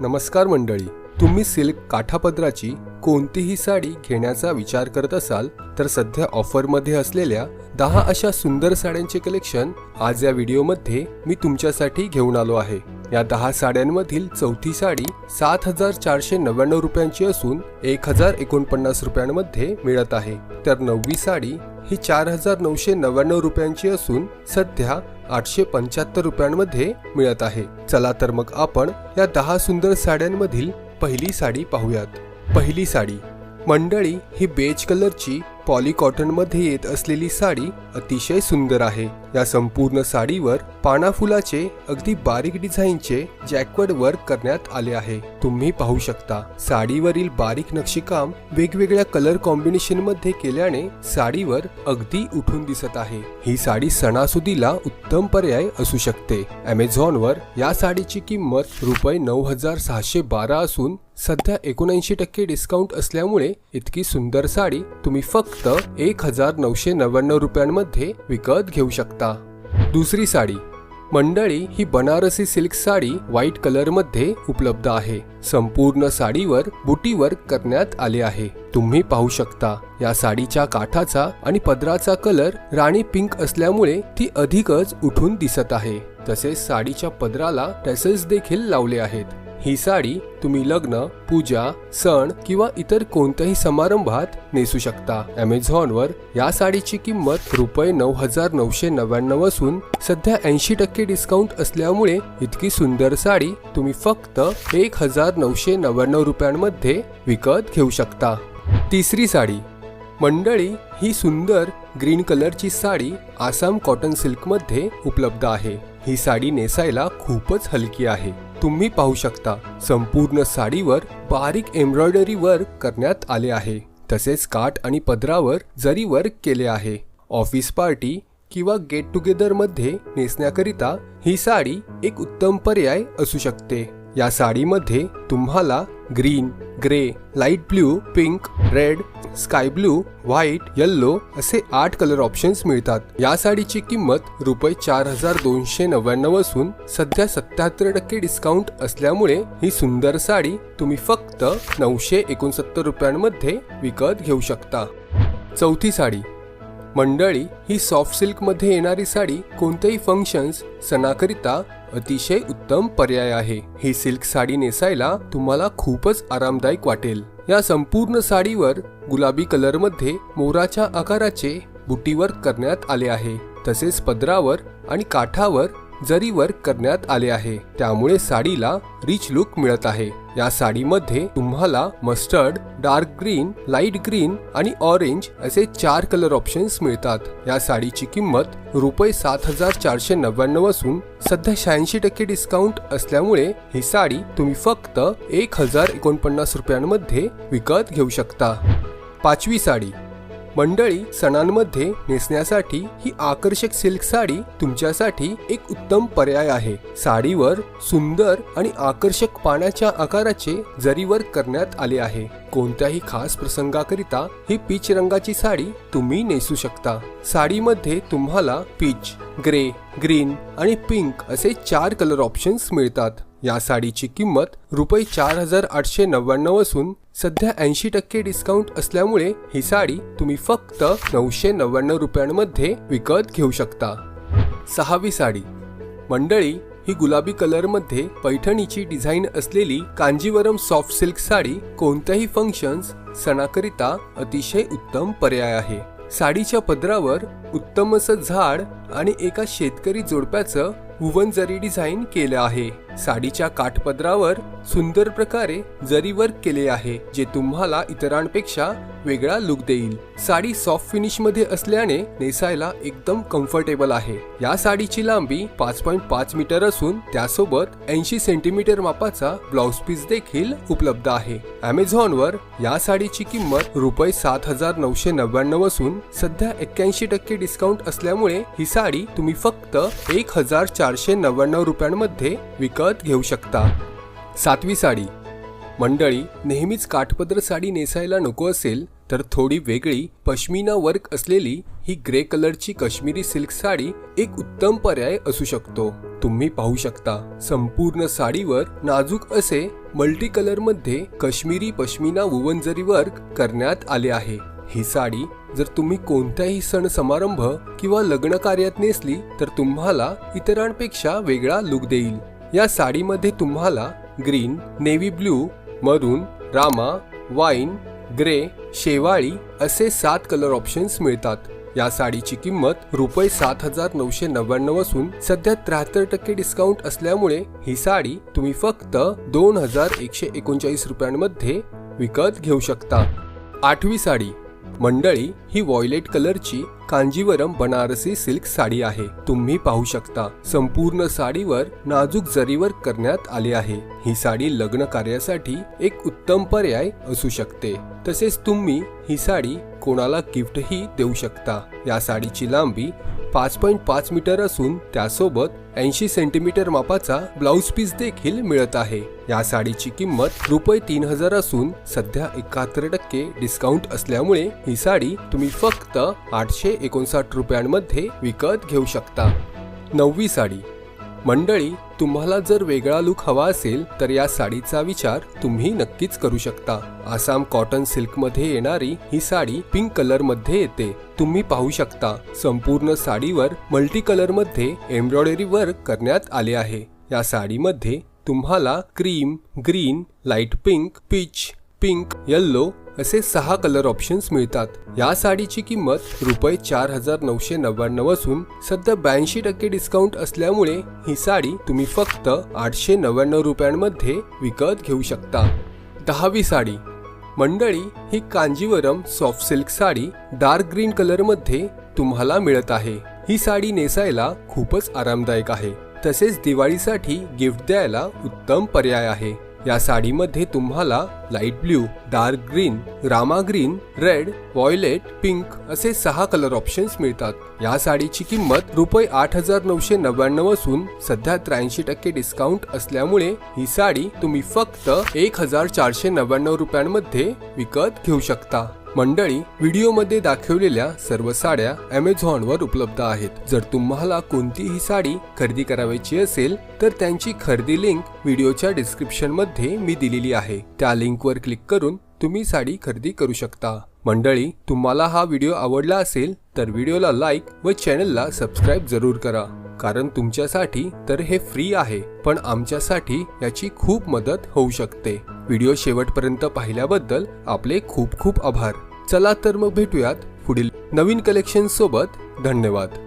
नमस्कार मंडळी. तुम्ही सिल्क काठापदराची कोणतीही साडी घेण्याचा विचार करत असाल तर सध्या ऑफरमध्ये असलेल्या दहा अशा सुंदर साड्यांचे कलेक्शन आज या व्हिडिओमध्ये मी तुमच्यासाठी घेऊन आलो आहे. या दहा साड्यांमधील चौथी साडी सात हजार चारशे नव्याण्णव रुपयांची असून एक हजार एकोणपन्नास रुपयांमध्ये मिळत आहे. तर नववी साडी ही चार हजार नऊशे नव्याण्णव रुपयांची असून सध्या आठशे पंच्याहत्तर रुपयांमध्ये मिळत आहे. चला तर मग आपण या दहा सुंदर साड्यांमधील पहिली साडी पाहूयात. पहिली साडी मंडळी ही बेज कलरची पॉली मध्ये येत असलेली साडी अतिशय सुंदर आहे. या संपूर्ण साडीवर पाना फुलाचे अगदी बारीक डिझाईनचे जॅकवर्ड वर्क करण्यात आले आहे. तुम्ही पाहू शकता साडीवरील बारीक नक्षीकाम वेगवेगळ्या कलर कॉम्बिनेशनमध्ये केल्याने साडीवर अगदी उठून दिसत आहे. ही साडी सणासुदीला उत्तम पर्याय असू शकते. अमेझॉन वर या साडीची किंमत रुपये नऊ हजार सहाशे बारा असून सध्या एकोणऐंशी टक्के डिस्काउंट असल्यामुळे इतकी सुंदर साडी तुम्ही फक्त एक हजार नऊशे नव्याण्णव रुपयांमध्ये विकत घेऊ शकता. दुसरी साडी. मंडळी ही बनारसी सिल्क साडी व्हाईट कलरमध्ये उपलब्ध आहे. संपूर्ण साडीवर बुटी वर्क करण्यात आले आहे. तुम्ही पाहू शकता या साडीच्या काठाचा आणि पदराचा कलर राणी पिंक असल्यामुळे ती अधिकच उठून दिसत आहे. तसेच साडीच्या पदराला टॅसल्स देखील लावले आहेत. ही साडी तुम्ही लग्न पूजा सण किंवा इतर कोणत्याही समारंभात नेसू शकता. अमेझॉनवर या साडीची किंमत रुपये नऊ हजार नऊशे नव्याण्णव असून सध्या ऐंशी टक्के डिस्काउंट असल्यामुळे इतकी सुंदर साडी तुम्ही फक्त एक हजार नऊशे नव्याण्णव रुपयांमध्ये विकत घेऊ शकता. तिसरी साडी. मंडळी ही सुंदर ग्रीन कलरची साडी आसाम कॉटन सिल्कमध्ये उपलब्ध आहे. ही साडी नेसायला खूपच हलकी आहे. तुम्ही पाहू शकता संपूर्ण साडीवर बारीक एम्ब्रॉयडरी वर्क करण्यात आले आहे. तसेच काठ आणि पदरावर जरी वर्क केले आहे. ऑफिस पार्टी किंवा गेट टुगेदरमध्ये नेसण्याकरिता ही साडी एक उत्तम पर्याय असू शकते. या साडीमध्ये तुम्हाला green grey light blue pink red sky blue white yellow असे आठ कलर ऑप्शन्स मिळतात. या साडीची किंमत रुपये चार हजार दोनशे नव्याण्णव असून सध्या सत्याहत्तर टक्के डिस्काउंट असल्यामुळे ही सुंदर साडी तुम्ही फक्त नऊशे एकोणसत्तर रुपयांमध्ये विकत घेऊ शकता. चौथी साडी. मंडळी ही सॉफ्ट सिल्कमध्ये येणारी साडी कोणतेही फंक्शन्स सणाकरिता अतिशय उत्तम पर्याय आहे. ही सिल्क साडी नेसायला तुम्हाला खूपच आरामदायक वाटेल. या संपूर्ण साडीवर गुलाबी कलरमध्ये मोराच्या आकाराचे बुटीवर करण्यात आले आहे. तसेच पदरावर आणि काठावर जरी वर्क करण्यात आले आहे त्यामुळे साडीला रिच लुक मिळत आहे. या साडीमध्ये तुम्हाला mustard dark green light green आणि ऑरेंज असे चार कलर ऑप्शन्स मिळतात. या साडीची किंमत रुपये सात हजार चारशे नव्याण्णव असून सध्या शहाऐंशी टक्के डिस्काउंट असल्यामुळे ही साडी तुम्ही फक्त एक हजार एकोणपन्नास रुपयांमध्ये विकत घेऊ शकता. पाचवी साडी. मंडळी सणांमध्ये नेसण्यासाठी ही आकर्षक सिल्क साडी तुमच्यासाठी एक उत्तम पर्याय आहे. साडीवर सुंदर आणि आकर्षक पाण्याच्या आकाराचे जरीवर करण्यात आले आहे. कोणत्याही खास प्रसंगाकरिता ही पीच रंगाची साडी तुम्ही नेसू शकता. साडीमध्ये तुम्हाला पीच ग्रे ग्रीन आणि पिंक असे चार कलर ऑप्शन्स मिळतात. या साडीची किंमत रुपये चार हजार आठशे नव्याण्णव असून सध्या ऐंशी टक्के डिस्काउंट असल्यामुळे ही साडी तुम्ही फक्त नऊशे नव्याण्णव रुपयांमध्ये विकत घेऊ शकता. सहावी साडी. मंडळी ही गुलाबी कलरमध्ये पैठणीची डिझाईन असलेली कांजीवरम सॉफ्ट सिल्क साडी कोणत्याही फंक्शन्स सणाकरिता अतिशय उत्तम पर्याय आहे. साडीच्या पदरावर उत्तम असं झाड आणि एका शेतकरी जोडप्याचं वुवन जरी डिझाईन केलं आहे. साडीच्या काठपदरावर सुंदर प्रकारे जरी वर्क केले आहे जे तुम्हाला इतरांपेक्षा वेगळा लुक देईल. साडी सॉफ्ट फिनिशमध्ये असल्याने नेसायला एकदम कम्फर्टेबल आहे. या साडीची लांबी पाच पॉईंट पाच मीटर असून त्यासोबत ऐंशी सेंटीमीटर मापाचा ब्लाउज पीस देखील उपलब्ध आहे. अमेझॉन वर या साडीची किंमत रुपये सात हजार नऊशे नव्याण्णव असून सध्या एक्क्याऐंशी टक्के डिस्काउंट असल्यामुळे ही साडी तुम्ही फक्त एक हजार चारशे नव्याण्णव रुपयांमध्ये विकत घेऊ शकता. सातवी साडी. मंडळी नेहमीच काठपदर साडी नेसायला नको असेल तर थोडी वेगळी पश्मिना वर्क असलेली ही ग्रे कलरची काश्मीरी सिल्क साडी एक उत्तम पर्याय असू शकतो. तुम्ही पाहू शकता संपूर्ण साडीवर नाजूक असे मल्टी कलरमध्ये काश्मीरी पश्मिना वुवन जरी वर्क करण्यात आले आहे. ही साडी जर तुम्ही कोणत्याही सण समारंभ किंवा लग्न कार्यात नेसली तर तुम्हाला इतरांपेक्षा वेगळा लुक देईल. या साडीमध्ये तुम्हाला ग्रीन नेव्ही ब्ल्यू मरून रामा वाईन ग्रे शेवाळी असे सात कलर ऑप्शन्स मिळतात. या साडीची किंमत रुपये सात हजार नऊशे नव्याण्णव असून सध्या त्र्याहत्तर टक्के डिस्काउंट असल्यामुळे ही साडी तुम्ही फक्त दोन हजार एकशे एकोणचाळीस रुपयांमध्ये विकत घेऊ शकता. आठवी साडी. मंडळी ही वॉयलेट कलरची कांजीवरम बनारसी सिल्क साडी आहे. तुम्ही पाहू शकता संपूर्ण साडीवर नाजूक जरीवर करण्यात आले आहे. ही साडी लग्न कार्यासाठी एक उत्तम पर्याय असू शकते. तसेच तुम्ही ही साडी कोणाला गिफ्टही देऊ शकता. या साडीची लांबी पाच पॉईंट पाच मीटर असून त्यासोबत ऐंशी सेंटीमीटर मापाचा ब्लाऊज पीस देखील मिळत आहे. या साडीची किंमत रुपये तीन हजार असून सध्या एकाहत्तर टक्के डिस्काउंट असल्यामुळे ही साडी तुम्ही फक्त आठशे एकोणसाठ रुपयांमध्ये विकत घेऊ शकता. नववी साडी. मंडळी तुम्हाला जर वेगळा लुक हवा असेल तर या साडीचा विचार तुम्ही नक्कीच करू शकता. आसाम कॉटन सिल्कमध्ये येणारी ही साडी पिंक कलरमध्ये येते. तुम्ही पाहू शकता संपूर्ण साडीवर मल्टी कलरमध्ये एम्ब्रॉयडरी वर्क करण्यात आले आहे. या साडीमध्ये तुम्हाला cream green light pink peach pink yellow असे सहा कलर ऑप्शन्स मिळतात. या साडीची किंमत रुपये चार हजार नऊशे नव्याण्णव असून सध्या ब्याऐंशी टक्के डिस्काउंट असल्यामुळे ही साडी तुम्ही फक्त आठशे नव्याण्णव रुपयांमध्ये विकत घेऊ शकता. दहावी साडी. मंडळी ही Kanjeevaram soft silk sari dark green कलरमध्ये तुम्हाला मिळत आहे. ही साडी नेसायला खूपच आरामदायक आहे. तसेच दिवाळीसाठी गिफ्ट द्यायला उत्तम पर्याय आहे. या साडीमध्ये तुम्हाला light blue dark green Rama green red violet pink असे सहा कलर ऑप्शन्स मिळतात. या साडीची किंमत रुपये आठ हजार नऊशे नव्याण्णव असून सध्या त्र्याऐंशी टक्के डिस्काउंट असल्यामुळे ही साडी तुम्ही फक्त एक हजार चारशे नव्याण्णव रुपयांमध्ये विकत घेऊ शकता. मंडळी व्हिडिओमध्ये दाखवलेल्या सर्व साड्या अमेझॉनवर उपलब्ध आहेत. जर तुम्हाला कोणतीही साडी खरेदी करायची असेल तर त्यांची खरेदी लिंक व्हिडिओच्या डिस्क्रिप्शनमध्ये मी दिलेली आहे. त्या लिंकवर क्लिक करून तुम्ही साडी खरेदी करू शकता. मंडळी तुम्हाला हा व्हिडिओ आवडला असेल तर व्हिडिओला लाईक व चॅनलला सबस्क्राईब जरूर करा. कारण तुमच्यासाठी तर हे फ्री आहे पण आमच्यासाठी याची खूप मदत होऊ शकते. व्हिडिओ शेवटपर्यंत पाहिल्याबद्दल आपले खूप खूप आभार. चला तर मग भेटूयात पुढील नवीन कलेक्शन सोबत. धन्यवाद.